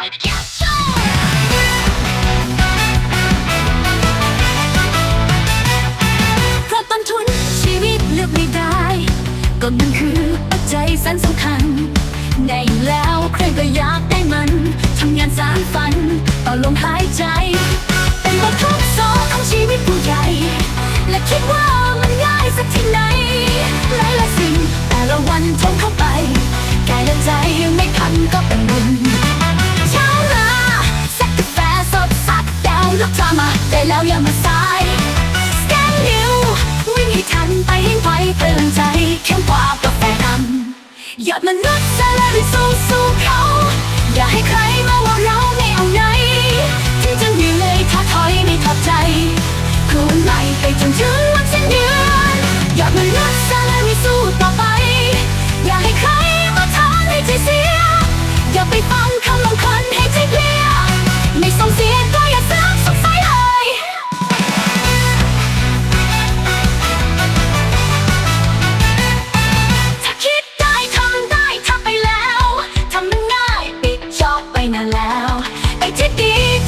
เพราะต้นทุนชีวิตเลือกไม่ได้ ก็มันคือปัจจัยสำสำคัญ ได้แล้วใครก็อยากได้มัน ทำงานสร้างฝันต่อลมหายใจ ได้แล้วอย่ามาสายสแกนนิววิ่งให้ทันไปให้ไวเพลังใจเข้มกว่ากาแฟดำยอดมนุษย์ซาลาริสู้สู้เขา อย่าให้ใครมาว่าเราไม่เอาไหนถึงจะเหนื่อยท้อถอยไม่ถอดใจคูณใหม่ไปจนถึงวันสิ้นเดือนยอดมนุษย์ซาลาริสู้ต่อไป อย่าให้ใครมาทำให้ใจเสีย อย่าไปฟังคำบางคนให้ใจเพลียไม่ส่งเสีย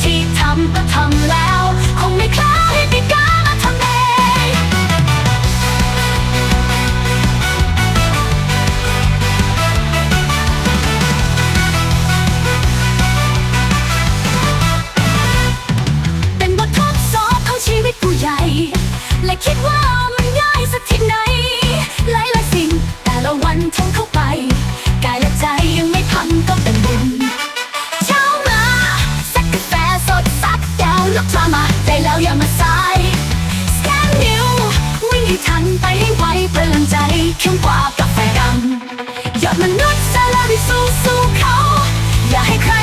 ที่ทำก็ทำแล้ว คงไม่คล้าให้ไปกล้ามาทำเองเป็นบททดสอบของชีวิตผู้ใหญ่ และคิดว่า อย่ามาสายสแกนนิววิ่งให้ทันไปให้ไวพลังใจเข้มกว่ากาแฟดำยอดมนุษย์ซาลาริสู้สู้เขา อย่าให้ใคร